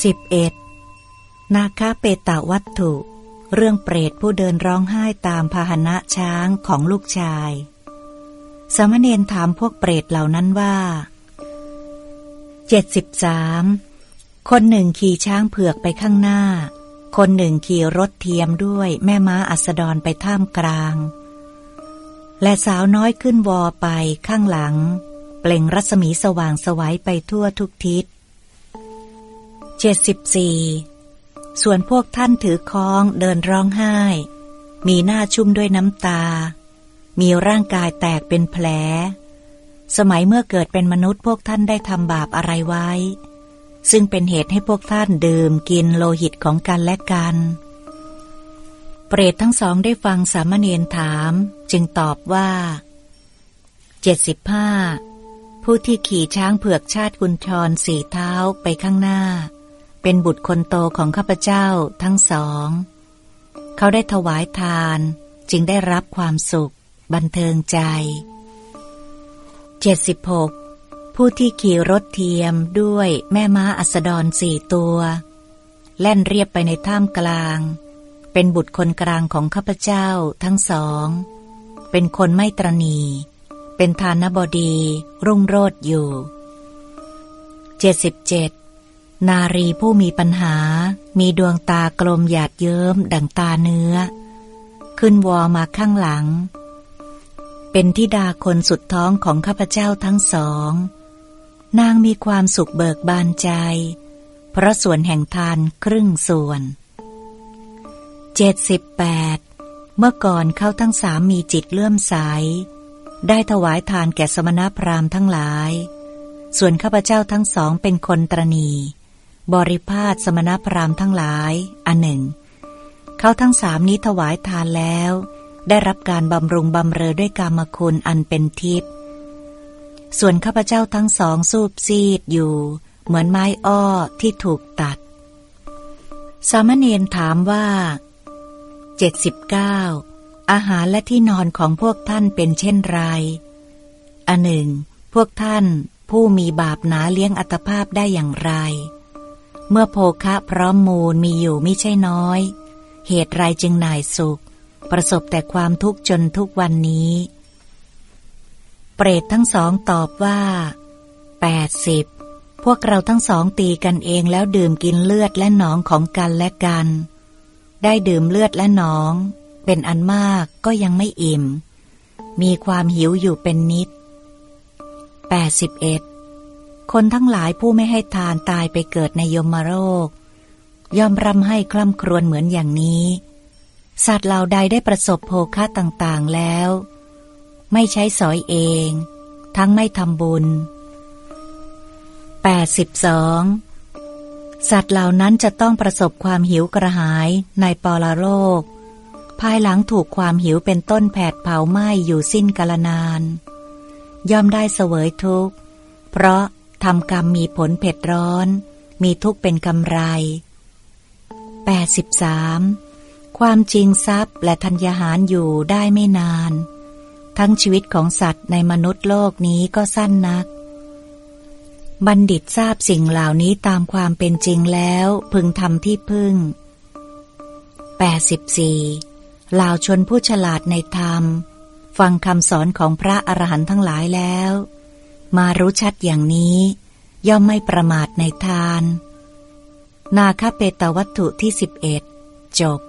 11. นาคาเปตาวัตถุ เรื่องเปรตผู้เดินร้องไห้ตามพาหนะช้างของลูกชาย สามเณรถามพวกเปรตเหล่านั้นว่า 73. คนหนึ่งขี่ช้างเผือกไปข้างหน้า คนหนึ่งขี่รถเทียมด้วยแม่ม้าอัสดรไปท่ามกลาง และสาวน้อยขึ้นวอไปข้างหลัง เปล่งรัศมีสว่างสวัยไปทั่วทุกทิศ เจ็ดสิบสี่ส่วนพวกท่านถือค้องเดินร้องไห้ มีหน้าชุ่มด้วยน้ำตา มีร่างกายแตกเป็นแผล สมัยเมื่อเกิดเป็นมนุษย์พวกท่านได้ทำบาปอะไรไว้ ซึ่งเป็นเหตุให้พวกท่านดื่มกินโลหิตของกันและกัน เปรตทั้งสองได้ฟังสามเณรถาม จึงตอบว่าเจ็ดสิบห้าผู้ที่ขี่ช้างเผือกชาติกุญชรสี่เท้าไปข้างหน้า เป็นบุตรคนโตของข้าพเจ้าทั้งสอง เขาได้ถวายทานจึงได้รับความสุข บันเทิงใจ 76. ผู้ที่ขี่รถเทียมด้วยแม่ม้าอัสดรสี่ตัว แล่นเรียบไปในท่ามกลาง เป็นบุตรคนกลางของข้าพเจ้าทั้งสอง เป็นคนไม่ตรณีเป็นทานบดี รุ่งโรดอยู่ 77. นารีผู้มีปัญหา มีดวงตากลมหยาดเยิ้มดังตาเนื้อ ขึ้นวอมาข้างหลัง เป็นทิดาคนสุดท้องของข้าพเจ้าทั้งสอง นางมีความสุขเบิกบานใจ เพราะส่วนแห่งทานครึ่งส่วนเจ็ดสิบแปดเมื่อก่อนเขาทั้งสามมีจิตเลื่อมใส ได้ถวายทานแก่สมณพราหมณ์ทั้งหลายส่วนข้าพเจ้าทั้งสองเป็นคนตรณี บริพาทสมณพราหมณ์ทั้งหลาย อันหนึ่ง เขาทั้งสามนี้ถวายทานแล้ว ได้รับการบำรุงบำเรอด้วยกรรมคุณอันเป็นทิพย์ ส่วนข้าพเจ้าทั้งสองสูบซีดอยู่ เหมือนไม้อ้อที่ถูกตัด สามเณรถามว่าเจ็ดสิบเก้าอาหารและที่นอนของพวกท่านเป็นเช่นไร อันหนึ่ง พวกท่านผู้มีบาปหนาเลี้ยงอัตภาพได้อย่างไร เมื่อโภคะพร้อมมูลมีอยู่ไม่ใช่น้อย เหตุไรจึงหน่ายสุข ประสบแต่ความทุกข์จนทุกวันนี้ เปรตทั้งสองตอบว่าแปดสิบพวกเราทั้งสองตีกันเองแล้วดื่มกินเลือดและหนองของกันและกัน ได้ดื่มเลือดและหนอง เป็นอันมากก็ยังไม่อิ่ม มีความหิวอยู่เป็นนิดแปดสิบเอ็ด คนทั้งหลายผู้ไม่ให้ทานตายไปเกิดในยมโรคย่อมรำให้คล่ำครวญเหมือนอย่างนี้ สัตว์เหล่าใดได้ประสบโภคะต่างๆแล้ว ไม่ใช้สอยเอง ทั้งไม่ทำบุญ 82. สัตว์เหล่านั้นจะต้องประสบความหิวกระหายในปรโลก ภายหลังถูกความหิวเป็นต้นแผดเผาไหม้อยู่สิ้นกาลนาน ย่อมได้เสวยทุกข์ เพราะ ทำกรรมมีผลเผ็ดร้อน มีทุกข์เป็นกำไร 83. ความจริงทรัพย์และธัญญาหารอยู่ได้ไม่นาน ทั้งชีวิตของสัตว์ในมนุษย์โลกนี้ก็สั้นนัก บัณฑิตทราบสิ่งเหล่านี้ตามความเป็นจริงแล้วพึงทำที่พึ่ง 84. เหล่าชนผู้ฉลาดในธรรม ฟังคำสอนของพระอรหันต์ทั้งหลายแล้ว มารู้ชัดอย่างนี้ ย่อมไม่ประมาทในทาน นาคาเปตวัตถุที่สิบเอ็ดจบ